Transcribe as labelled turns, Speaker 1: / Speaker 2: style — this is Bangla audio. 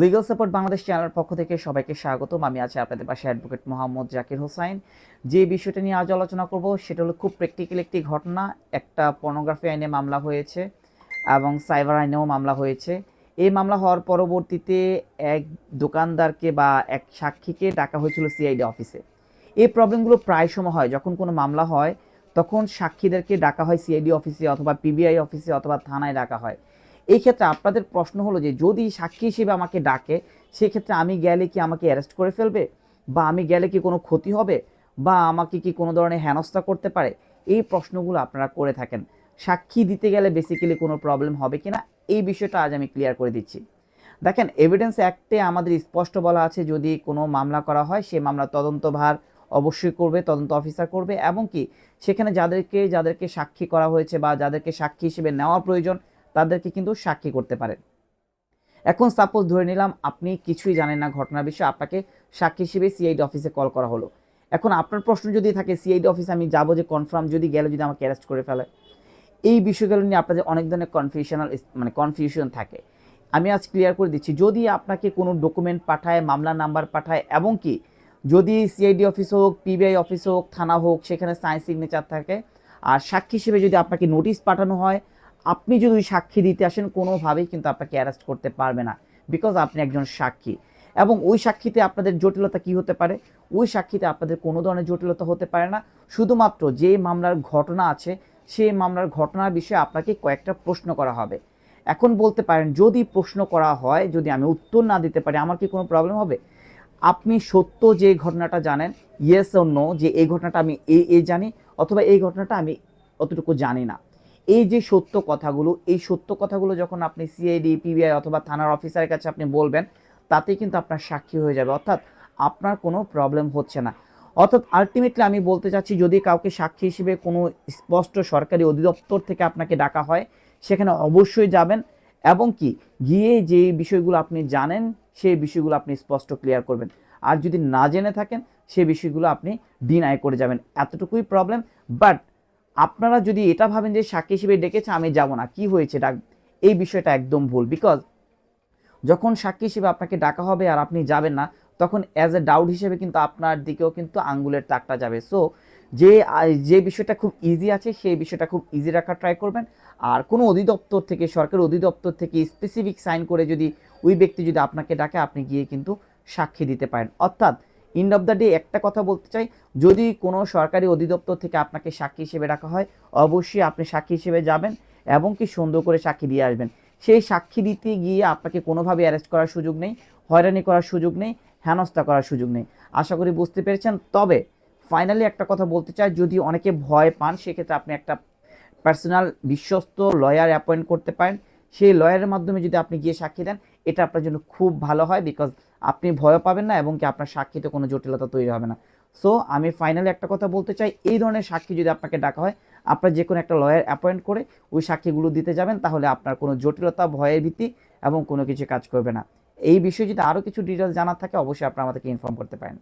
Speaker 1: লিগাল সাপোর্ট বাংলাদেশ চ্যানেলের পক্ষ থেকে সবাইকে স্বাগতম। আমি আছি আপনাদের পাশে অ্যাডভোকেট মোহাম্মদ জাকির হোসাইন। যে বিষয়টা নিয়ে আজ আলোচনা করব সেটা হলো খুব প্র্যাকটিক্যাল একটি ঘটনা। একটা পর্নোগ্রাফি আইনে মামলা হয়েছে এবং সাইবার আইনেও মামলা হয়েছে। এই মামলা হওয়ার পরবর্তীতে এক দোকানদারকে বা এক সাক্ষীকে ডাকা হয়েছিল সিআইডি অফিসে। এই প্রবলেমগুলো প্রায় সময় হয়। যখন কোনো মামলা হয়, তখন সাক্ষীদেরকে ডাকা হয় সিআইডি অফিসে অথবা পিবিআই অফিসে অথবা থানায় ডাকা হয়। এই ক্ষেত্রে আপনাদের প্রশ্ন হলো যে, যদি সাক্ষী হিসেবে আমাকে ডাকে, সেক্ষেত্রে আমি গেলে কি আমাকে অ্যারেস্ট করে ফেলবে? বা আমি গেলে কি কোনো ক্ষতি হবে? বা আমাকে কি কোনো ধরনের হেনস্থা করতে পারে? এই প্রশ্নগুলো আপনারা করে থাকেন। সাক্ষী দিতে গেলে বেসিক্যালি কোনো প্রবলেম হবে কি না এই বিষয়টা আজ আমি ক্লিয়ার করে দিচ্ছি। দেখেন এভিডেন্স অ্যাক্টে আমাদের স্পষ্ট বলা আছে, যদি কোনো মামলা করা হয়, সে মামলা তদন্তভার অবশ্যই করবে, তদন্ত অফিসার করবে। এবং কি, সেখানে যাদেরকে যাদেরকে সাক্ষী করা হয়েছে বা যাদেরকে সাক্ষী হিসেবে নেওয়া প্রয়োজন তাদেরকে কিন্তু সাক্ষী করতে পারেন। এখন সাপোজ ধরে নিলাম আপনি কিছুই জানেন না ঘটনার বিষয়ে, আপনাকে সাক্ষী হিসেবে সিআইডি অফিসে কল করা হলো। এখন আপনার প্রশ্ন যদি থাকে সিআইডি অফিসে আমি যাব যে কনফার্ম যদি গেলে, যদি আমাকে অ্যারেস্ট করে ফেলে। এই বিষয়গুলো নিয়ে আপনাদের অনেক ধরনের কনফিউশনাল মানে কনফিউশন থাকে। আমি আজ ক্লিয়ার করে দিচ্ছি, যদি আপনাকে কোনো ডকুমেন্ট পাঠায়, মামলা নাম্বার পাঠায়, এবং কি যদি সিআইডি অফিস হোক পিবিআই অফিস হোক, থানা হোক, সেখানে সাইন সিগনেচার থাকে, আর সাক্ষী হিসেবে যদি আপনাকে নোটিশ পাঠানো হয় আপনি যদি সাক্ষী দিতে আসেন, কোনোভাবেই কিন্তু আপনাকে অ্যারেস্ট করতে পারবে না বিকজ আপনি একজন সাক্ষী। এবং ওই সাক্ষীতে আপনাদের জটিলতা কি হতে পারে? ওই সাক্ষীতে আপনাদের কোনো ধরনের জটিলতা হতে পারে না। শুধুমাত্র যে মামলার ঘটনা আছে, সেই মামলার ঘটনার বিষয়ে আপনাকে কয়েকটা প্রশ্ন করা হবে। এখন বলতে পারেন, যদি প্রশ্ন করা হয়, যদি আমি উত্তর না দিতে পারি, আমার কি কোনো প্রবলেম হবে? আপনি সত্য যে ঘটনাটা জানেন ইয়েস নো যে এই ঘটনাটা আমি এ এ জানি, অথবা এই ঘটনাটা আমি অতটুকু জানি না। এই যে সত্য কথাগুলো, এই সত্য কথাগুলো যখন আপনি সিআইডি পিবিআই অথবা থানার অফিসারের কাছে আপনি বলবেন তাতে কিন্তু আপনার সাক্ষী হয়ে যাবে। অর্থাৎ আপনার কোনো প্রবলেম হচ্ছে না। অর্থাৎ আলটিমেটলি আমি বলতে চাচ্ছি, যদি কাউকে সাক্ষী হিসেবে কোনো স্পষ্ট সরকারি অধিদপ্তর থেকে আপনাকে ডাকা হয়, সেখানে অবশ্যই যাবেন এবং কি, গিয়ে যে বিষয়গুলো আপনি জানেন সেই বিষয়গুলো আপনি স্পষ্ট ক্লিয়ার করবেন। আর যদি না জেনে থাকেন সেই বিষয়গুলো আপনি ডিনাই করে যাবেন। এতটুকুই প্রবলেম বাট আপনারা যদি এটা ভাবেন যে সাক্ষী হিসেবে ডেকেছে, আমি যাব না। কি হয়েছে? ডাক, এই বিষয়টা একদম ভুল। বিকজ যখন সাক্ষী হিসেবে আপনাকে ডাকা হবে আর আপনি যাবেন না, তখন অ্যাজ এ ডাউট হিসেবে কিন্তু আপনার দিকেও কিন্তু আঙ্গুলের তাকটা যাবে। সো যে যে বিষয়টা খুব ইজি আছে, সেই বিষয়টা খুব ইজি রাখার ট্রাই করবেন। আর কোনো অধিদপ্তর থেকে, সরকারি অধিদপ্তর থেকে স্পেসিফিক সাইন করে যদি ওই ব্যক্তি যদি আপনাকে ডাকে, আপনি গিয়ে কিন্তু সাক্ষী দিতে পারেন। অর্থাৎ ইন্ড অফ দ্য ডে একটা কথা বলতে চাই, যদি কোনো সরকারি অধিদপ্তর থেকে আপনাকে সাক্ষী হিসেবে রাখা হয়, অবশ্যই আপনি সাক্ষী হিসেবে যাবেন এবং কি সুন্দর করে সাক্ষী দিয়ে আসবেন। সেই সাক্ষী দিতে গিয়ে আপনাকে কোনোভাবে অ্যারেস্ট করার সুযোগ নেই, হয়রানি করার সুযোগ নেই, হেনস্থা করার সুযোগ নেই। আশা করি বুঝতে পেরেছেন। তবে ফাইনালি একটা কথা বলতে চাই, যদি অনেকে ভয় পান, সেক্ষেত্রে আপনি একটা পার্সোনাল বিশ্বস্ত লয়ার অ্যাপয়েন্ট করতে পারেন। সেই লয়ারের মাধ্যমে যদি আপনি গিয়ে সাক্ষী দেন, এটা আপনার জন্য খুব ভালো হয় বিকজ আপনি ভয় পাবেন না এবং কি আপনার সাক্ষীতে কোনো জটিলতা তৈরি হবে না। সো আমি ফাইনালি একটা কথা বলতে চাই, এই ধরনের সাক্ষী যদি আপনাকে ডাকা হয়, আপনার যে কোনো একটা লয়ার অ্যাপয়েন্ট করে ওই সাক্ষীগুলো দিতে যাবেন, তাহলে আপনার কোনো জটিলতা, ভয়ের ভীতি এবং কোনো কিছু কাজ করবে না। এই বিষয়ে যদি আরও কিছু ডিটেলস জানার থাকে, অবশ্যই আপনারা আমাদেরকে ইনফর্ম করতে পারেন।